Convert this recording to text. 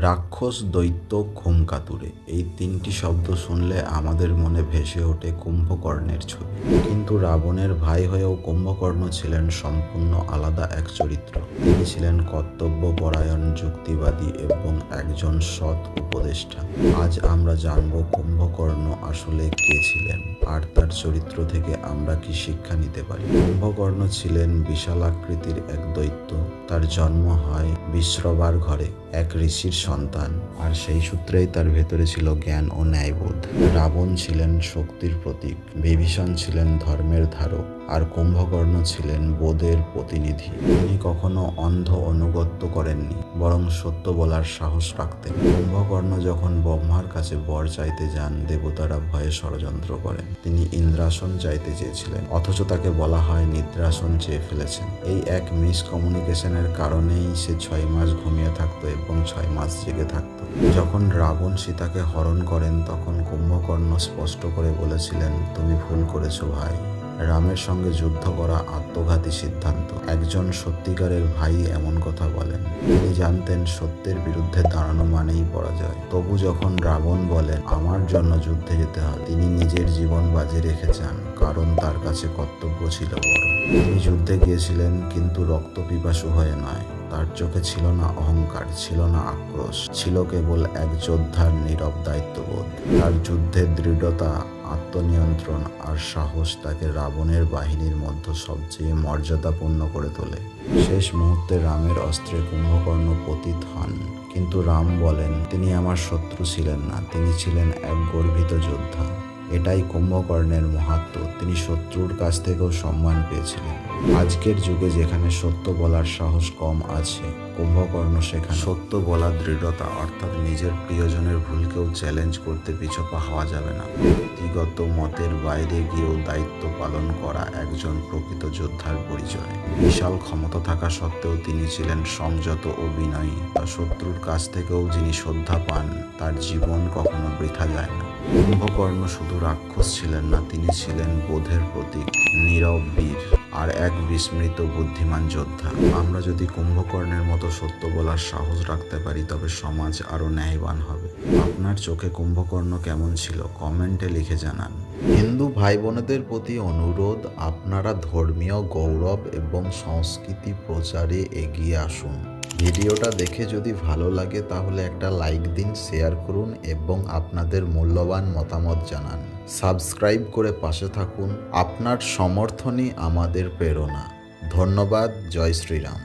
রাক্ষস দৈত্য ঘুমকাতুরে। এই তিনটি শব্দ শুনলে আমাদের মনে ভেসে ওঠে কুম্ভকর্ণের ছবি। কিন্তু রাবণের ভাই হয়েও কুম্ভকর্ণ ছিলেন সম্পূর্ণ আলাদা এক চরিত্র। তিনি ছিলেন কর্তব্যপরায়ণ, যুক্তিবাদী এবং একজন সৎ উপদেষ্টা। আজ আমরা জানব কুম্ভকর্ণ আসলে কে ছিলেন আর তার চরিত্র থেকে আমরা কি শিক্ষা নিতে পারি। কুম্ভকর্ণ ছিলেন বিশাল আকৃতির এক দৈত্য। তার জন্ম হয় বিশ্রবার ঘরে। এক ঋষির সন্তান, আর সেই সূত্রেই তার ভেতরে ছিল জ্ঞান ও ন্যায়বোধ। রাবণ ছিলেন শক্তির প্রতীক, বিভীষণ ছিলেন ধর্মের ধারক, আর কুম্ভকর্ণ ছিলেন বোধের প্রতিনিধি। তিনি কখনো অন্ধ অনুগত্য করেননি, বরং সত্য বলার সাহস রাখতেন। কুম্ভকর্ণ যখন ব্রহ্মার কাছে বর চাইতে যান, দেবতারা ভয়ে ষড়যন্ত্র করেন। তিনি ইন্দ্রাসন চাইতে চেয়েছিলেন, অথচ তাকে বলা হয় নিদ্রাসন চেয়ে ফেলেছেন। এই এক মিসকমিউনিকেশনের কারণেই সে ছয় মাস ঘুমিয়ে থাকতো এবং ছয় মাস জেগে থাকতো। যখন রাবণ সীতাকে হরণ করেন, তখন কুম্ভকর্ণ স্পষ্ট করে বলেছিলেন, তুমি ভুল করেছ ভাই। রামের সঙ্গে যুদ্ধ করা আত্মঘাতী সিদ্ধান্ত। একজন সত্যিকারের ভাই এমন কথা বলেন। তিনি জানতেন সত্যের বিরুদ্ধে দাঁড়ানো মানেই পরাজয়। তবু যখন রাবণ বলেন, আমার জন্য যুদ্ধে যেতে হয় তিনি নিজের জীবন বাজি রেখে যান, কারণ তার কাছে কর্তব্য ছিল বড়। তিনি যুদ্ধে গিয়েছিলেন, কিন্তু রক্ত পিপাসু হয়ে নয়। তার চোখে ছিল না অহংকার, ছিল না আক্রোশ, ছিল কেবল এক যোদ্ধার নীরব দায়িত্ববোধ। তার যুদ্ধের দৃঢ়তা, আত্মনিয়ন্ত্রণ আর সাহস তাকে রাবণের বাহিনীর মধ্যে সবচেয়ে মর্যাদাপূর্ণ করে তোলে। শেষ মুহূর্তে রামের অস্ত্রে কুম্ভকর্ণ পতিত হন। কিন্তু রাম বলেন, তিনি আমার শত্রু ছিলেন না, তিনি ছিলেন এক গর্বিত যোদ্ধা। এটাই কুম্ভকর্ণের মহাত্ম। তিনি শত্রুর কাছ থেকেও সম্মান পেয়েছিলেন। আজকের যুগে যেখানে সত্য বলার সাহস কম আছে, কুম্ভকর্ণ সেখানে সত্য বলার দৃঢ়তা অর্থাৎ নিজের প্রিয়জনের ভুলকেও চ্যালেঞ্জ করতে পিছপা হওয়া যাবে না। ব্যক্তিগত মতের বাইরে গিয়েও দায়িত্ব পালন করা একজন প্রকৃত যোদ্ধার পরিচয়। বিশাল ক্ষমতা থাকা সত্ত্বেও তিনি ছিলেন সংযত ও বিনয়ী। তার শত্রুর কাছ থেকেও যিনি শ্রদ্ধা পান, তার জীবন কখনো বৃথা যায় না। কুম্ভকর্ণ শুধু রাক্ষস ছিলেন না, তিনি ছিলেন বোধের প্রতীক, নীরব বীর আর এক বিস্মৃত বুদ্ধিমান যোদ্ধা। আমরা যদি কুম্ভকর্ণের মতো সত্য বলার সাহস রাখতে পারি, তবে সমাজ আরও ন্যায়বান হবে। আপনার চোখে কুম্ভকর্ণ কেমন ছিল? কমেন্টে লিখে জানান। হিন্দু ভাই বোনেদের প্রতি অনুরোধ, আপনারা ধর্মীয় গৌরব এবং সংস্কৃতি প্রচারে এগিয়ে আসুন। ভিডিওটা দেখে যদি ভালো লাগে তাহলে একটা লাইক দিন, শেয়ার করুন এবং আপনাদের মূল্যবান মতামত জানান। সাবস্ক্রাইব করে পাশে থাকুন। আপনার সমর্থনই আমাদের প্রেরণা। ধন্যবাদ। জয় শ্রীরাম।